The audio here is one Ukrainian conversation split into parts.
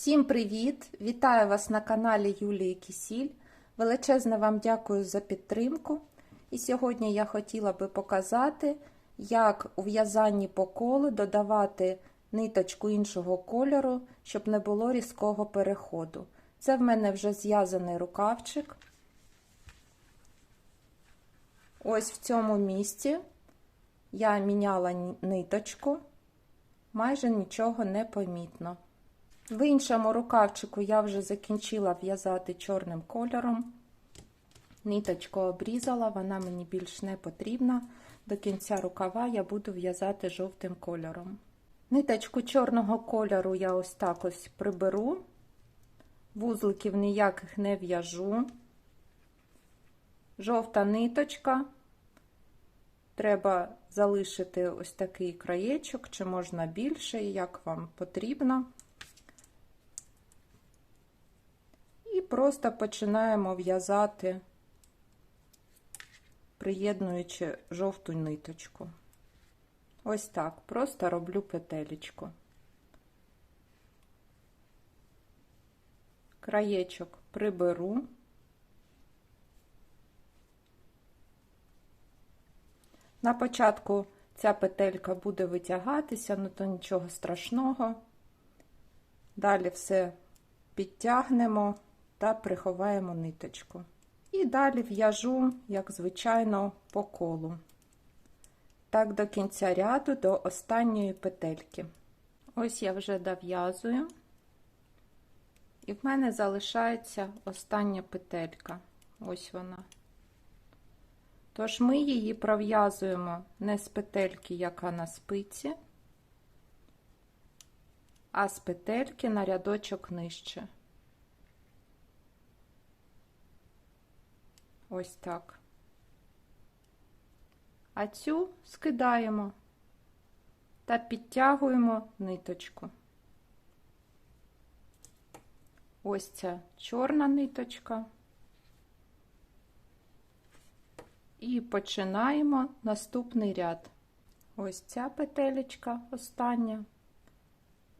Всім привіт! Вітаю вас на каналі Юлії Кісіль. Величезне вам дякую за підтримку. І сьогодні я хотіла би показати, як у в'язанні по колу додавати ниточку іншого кольору, щоб не було різкого переходу. Це в мене вже зв'язаний рукавчик. Ось в цьому місці я міняла ниточку, майже нічого не помітно. В іншому рукавчику я вже закінчила в'язати чорним кольором. Ниточку обрізала, вона мені більш не потрібна. До кінця рукава я буду в'язати жовтим кольором. Ниточку чорного кольору я ось так ось приберу, вузликів ніяких не в'яжу. Жовта ниточка. Треба залишити ось такий краєчок, чи можна більше, як вам потрібно. І просто починаємо в'язати, приєднуючи жовту ниточку. Ось так, просто роблю петелечку. Краєчок приберу. На початку ця петелька буде витягатися, ну то нічого страшного. Далі все підтягнемо та приховаємо ниточку. І далі в'яжу, як звичайно, по колу. Так, до кінця ряду, до останньої петельки. Ось я вже дов'язую, і в мене залишається остання петелька. Ось вона. Тож ми її пров'язуємо не з петельки, яка на спиці, а з петельки на рядочок нижче. Ось так. А цю скидаємо та підтягуємо ниточку. Ось ця чорна ниточка. І починаємо наступний ряд. Ось ця петелечка остання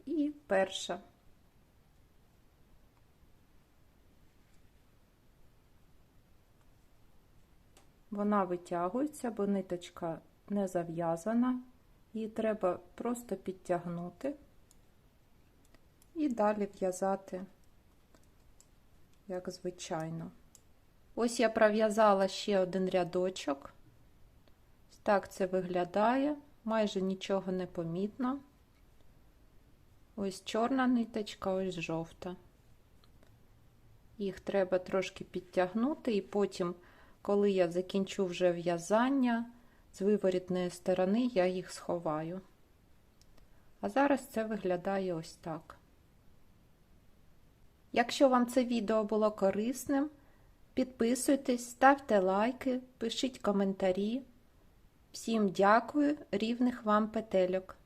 і перша. Вона витягується, бо ниточка не зав'язана, її треба просто підтягнути і далі в'язати, як звичайно. Ось я пров'язала ще один рядочок. Так це виглядає, майже нічого не помітно. Ось чорна ниточка, ось жовта. Їх треба трошки підтягнути, і потім, коли я закінчу вже в'язання, з виворітної сторони я їх сховаю. А зараз це виглядає ось так. Якщо вам це відео було корисним, Підписуйтесь, ставте лайки, пишіть коментарі. Всім дякую, рівних вам петельок!